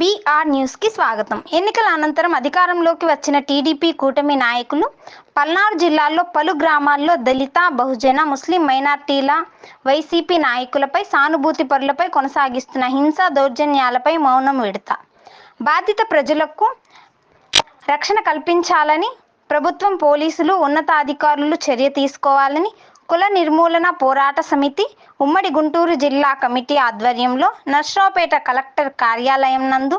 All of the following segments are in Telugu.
బీఆర్ న్యూస్కి స్వాగతం. ఎన్నికల అనంతరం అధికారంలోకి వచ్చిన టీడీపీ కూటమి నాయకులు పల్నాడు జిల్లాలో పలు గ్రామాల్లో దళిత బహుజన ముస్లిం మైనార్టీల వైసీపీ నాయకులపై సానుభూతి పరులపై కొనసాగిస్తున్న హింసా దౌర్జన్యాలపై మౌనం విడత. బాధిత ప్రజలకు రక్షణ కల్పించాలని ప్రభుత్వం పోలీసులు ఉన్నతాధికారులు చర్య తీసుకోవాలని కుల నిర్మూలన పోరాట సమితి ఉమ్మడి గుంటూరు జిల్లా కమిటీ ఆధ్వర్యంలో నర్సరావుపేట కలెక్టర్ కార్యాలయం నందు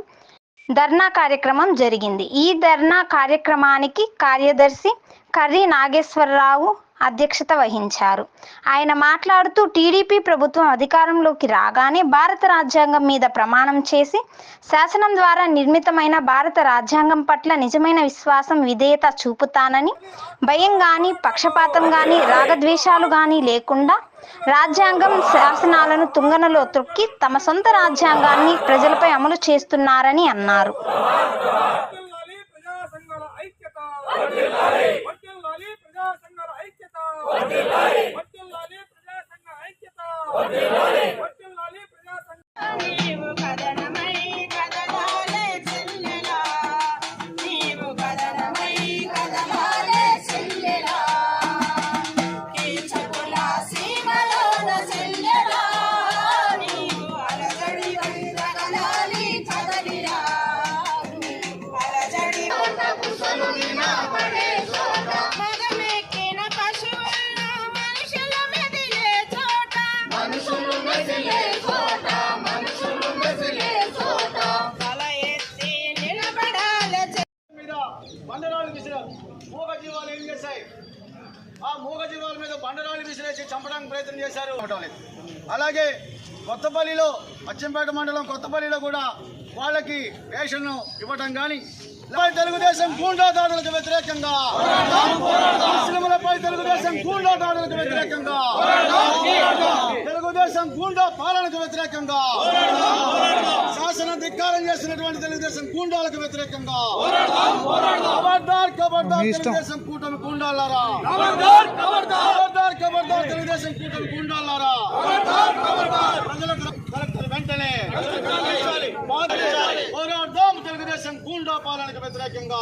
ధర్నా కార్యక్రమం జరిగింది. ఈ ధర్నా కార్యక్రమానికి కార్యదర్శి కర్రీ నాగేశ్వరరావు అధ్యక్షత వహించారు. ఆయన మాట్లాడుతూ టీడీపీ ప్రభుత్వం అధికారంలోకి రాగానే భారత రాజ్యాంగం మీద ప్రమాణం చేసి శాసనం ద్వారా నిర్మితమైన భారత రాజ్యాంగం పట్ల నిజమైన విశ్వాసం విధేయత చూపుతానని భయం కానీ పక్షపాతం కానీ రాగద్వేషాలు కానీ లేకుండా రాజ్యాంగం శాసనాలను తుంగనలో తొక్కి తమ సొంత రాజ్యాంగాన్ని ప్రజలపై అమలు చేస్తున్నారని అన్నారు. వర్ధిల్లాలి ప్రజా సంఘ ఐక్యత వర్ధిల్లాలి చంపడానికి ప్రయత్నం చేశారు. అవటం అలాగే కొత్తపల్లిలో అచ్చంపేట మండలం కొత్తపల్లిలో కూడా వాళ్ళకి రేషన్ ఇవ్వటం కానీ తెలుగుదేశం గూండాదాడులకు వ్యతిరేకంగా ముస్లింలపై తెలుగుదేశం గూండాదాడులకు వ్యతిరేకంగా తెలుగుదేశం గూండా పాలనకు వ్యతిరేకంగా శాసన ధిక్కారం చేస్తున్నటువంటి తెలుగుదేశం గూండాలకు వ్యతిరేకంగా తెలుగుదేశం కూటమి గూండాలారా? ఖబర్దార్ ఖబర్దార్ తెలుగుదేశం కూటమి గూండాలారా? ప్రజలకు కలెక్టర్ వెంటనే పోరాడదాం తెలుగుదేశం గూండా పాలనకు వ్యతిరేకంగా.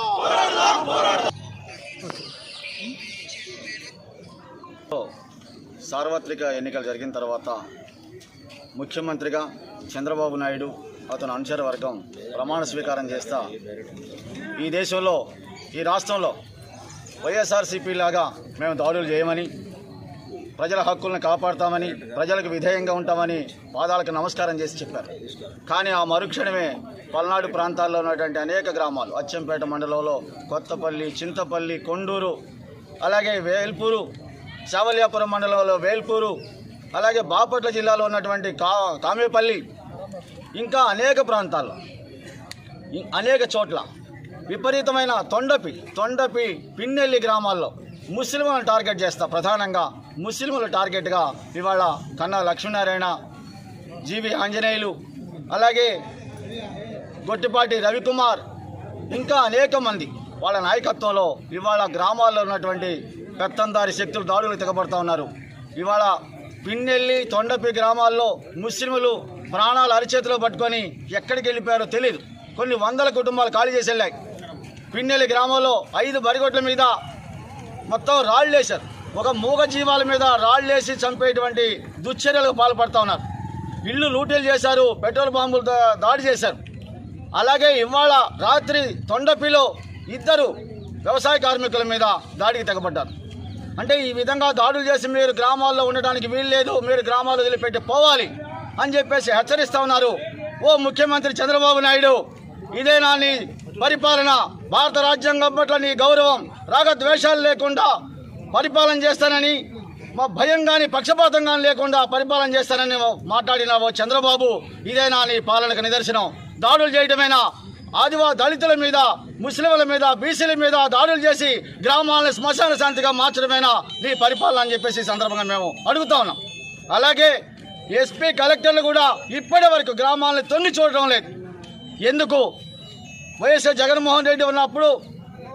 సార్వత్రిక ఎన్నికలు జరిగిన తర్వాత ముఖ్యమంత్రిగా చంద్రబాబు నాయుడు అతని అనుచర వర్గం ప్రమాణ స్వీకారం చేస్తా ఈ దేశంలో ఈ రాష్ట్రంలో వైఎస్ఆర్సీపీ లాగా మేము దాడులు చేయమని ప్రజల హక్కులను కాపాడుతామని ప్రజలకు విధేయంగా ఉంటామని పాదాలకు నమస్కారం చేసి చెప్పారు. కానీ ఆ మరుక్షణమే పల్నాడు ప్రాంతాల్లో ఉన్నటువంటి అనేక గ్రామాలు అచ్చంపేట మండలంలో కొత్తపల్లి చింతపల్లి కొండూరు అలాగే వేల్పూరు చావల్యాపురం మండలంలో వేల్పూరు అలాగే బాపట్ల జిల్లాలో ఉన్నటువంటి కా కామేపల్లి ఇంకా అనేక ప్రాంతాల్లో అనేక చోట్ల విపరీతమైన తొండపి తొండపి పిన్నెల్లి గ్రామాల్లో ముస్లింలను టార్గెట్ చేస్తా ప్రధానంగా ముస్లిములు టార్గెట్గా ఇవాళ కన్నా లక్ష్మీనారాయణ జీవి ఆంజనేయులు అలాగే గొట్టిపాటి రవికుమార్ ఇంకా అనేక మంది వాళ్ళ నాయకత్వంలో ఇవాళ గ్రామాల్లో ఉన్నటువంటి పెత్తందారి శక్తులు దాడులు తెగబడుతూ ఉన్నారు. ఇవాళ పిన్నెల్లి తొండపి గ్రామాల్లో ముస్లింలు ప్రాణాలు అరిచేతిలో పట్టుకొని ఎక్కడికి వెళ్ళిపోయారో తెలియదు కొన్ని వందల కుటుంబాలు ఖాళీ చేసి వెళ్ళాయి. పిన్నెల్లి గ్రామంలో ఐదు బరిగొట్ల మీద మొత్తం రాళ్ళు వేశారు ఒక మూగ జీవాల మీద రాళ్ళు వేసి చంపేటువంటి దుశ్చర్యలకు పాల్పడుతూ ఉన్నారు. ఇల్లు లూటీలు చేశారు పెట్రోల్ బాంబులు దాడి చేశారు. అలాగే ఇవాళ రాత్రి తొండపిలో ఇద్దరు వ్యవసాయ కార్మికుల మీద దాడికి తెగబడ్డారు. అంటే ఈ విధంగా దాడులు చేసి మీరు గ్రామాల్లో ఉండడానికి వీలు లేదు మీరు గ్రామాలు వదిలిపెట్టి పోవాలి అని చెప్పేసి హెచ్చరిస్తా ఉన్నారు. ఓ ముఖ్యమంత్రి చంద్రబాబు నాయుడు ఇదేనా నీ పరిపాలన భారత రాజ్యాంగం పట్ల నీ గౌరవం రాగద్వేషాలు లేకుండా పరిపాలన చేస్తానని మా భయం కానీ పక్షపాతం కానీ లేకుండా పరిపాలన చేస్తానని మాట్లాడినావో చంద్రబాబు. ఇదేనా నీ పాలనకు నిదర్శనం. దాడులు చేయడమేనా ఆదివా దళితుల మీద ముస్లింల మీద బీసీల మీద దాడులు చేసి గ్రామాలను శ్మశాన శాంతిగా మార్చడమేనా నీ పరిపాలన అని చెప్పేసి సందర్భంగా మేము అడుగుతా ఉన్నాం. అలాగే ఎస్పీ కలెక్టర్లు కూడా ఇప్పటి వరకు గ్రామాలను తొంగి చూడటం లేదు. ఎందుకు? వైఎస్ఆర్ జగన్మోహన్ రెడ్డి ఉన్నప్పుడు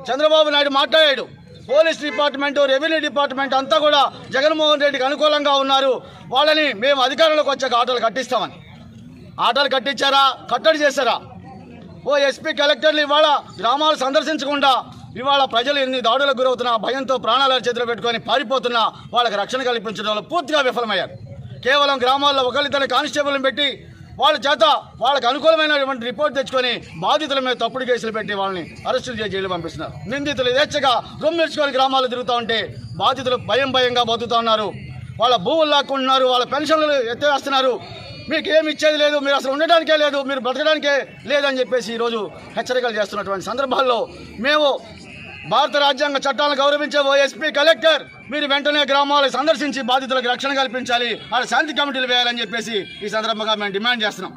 చంద్రబాబు నాయుడు మాట్లాడాడు. పోలీస్ డిపార్ట్మెంట్ రెవెన్యూ డిపార్ట్మెంట్ అంతా కూడా జగన్మోహన్ రెడ్డికి అనుకూలంగా ఉన్నారు. వాళ్ళని మేము అధికారంలోకి వచ్చాక ఆటోలు కట్టిస్తామని. ఆటోలు కట్టించారా? కట్టడి చేశారా? ఓ ఎస్పీ కలెక్టర్లు ఇవాళ గ్రామాలు సందర్శించకుండా ఇవాళ ప్రజలు ఎన్ని దాడులకు గురవుతున్నా భయంతో ప్రాణాల చేతిలో పెట్టుకొని పారిపోతున్నా వాళ్ళకి రక్షణ కల్పించడంలో పూర్తిగా విఫలమయ్యారు. కేవలం గ్రామాల్లో ఒకరిద్దరు కానిస్టేబుల్ని పెట్టి వాళ్ళ చేత వాళ్ళకి అనుకూలమైనటువంటి రిపోర్ట్ తెచ్చుకొని బాధితుల మీద తప్పుడు కేసులు పెట్టి వాళ్ళని అరెస్టులు చేసి జైలు పంపిస్తున్నారు. నిందితులు యథేచ్ఛగా రొమ్మిడ్చుకొని గ్రామాలు తిరుగుతూ ఉంటే బాధితులు భయం భయంగా బతుకుతూ ఉన్నారు. వాళ్ళ భూములు లాక్కుంటున్నారు వాళ్ళ పెన్షన్లు ఎత్తేస్తున్నారు. మీకు ఏమి ఇచ్చేది లేదు మీరు అసలు ఉండడానికే లేదు మీరు బ్రతకడానికే లేదని చెప్పేసి ఈరోజు హెచ్చరికలు చేస్తున్నటువంటి సందర్భాల్లో మేము భారత రాజ్యాంగ చట్టాలను గౌరవించే ఓ ఎస్పీ కలెక్టర్ మీరు వెంటనే గ్రామాలు సందర్శించి బాధితులకు రక్షణ కల్పించాలి. వాళ్ళ శాంతి కమిటీలు వేయాలని చెప్పేసి ఈ సందర్భంగా మేము డిమాండ్ చేస్తున్నాం.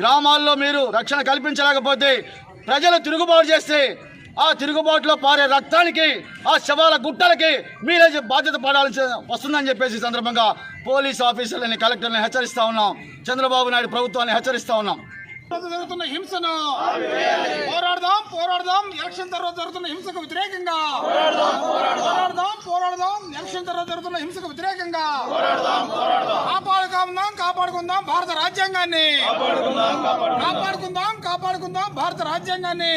గ్రామాల్లో మీరు రక్షణ కల్పించలేకపోతే ప్రజలు తిరుగుబాటు చేస్తే ఆ తిరుగుబాటులో పారే రక్తానికి ఆ శవాల గుట్టలకి మీరే బాధ్యత పడాల్సి వస్తుందని చెప్పేసి ఈ సందర్భంగా పోలీస్ ఆఫీసర్లని కలెక్టర్ని హెచ్చరిస్తా ఉన్నాం. చంద్రబాబు నాయుడు ప్రభుత్వాన్ని హెచ్చరిస్తా ఉన్నాం. జరుగుతున్న హింసను పోరాడదాం పోరాడదాం. ఎలక్షన్ తర్వాత జరుగుతున్న హింసకు వ్యతిరేకంగా పోరాడదాం తర్వాత జరుగుతున్న హింసకు వ్యతిరేకంగా కాపాడుకుందాం కాపాడుకుందాం భారత రాజ్యాంగాన్ని. కాపాడుకుందాం కాపాడుకుందాం భారత రాజ్యాంగాన్ని.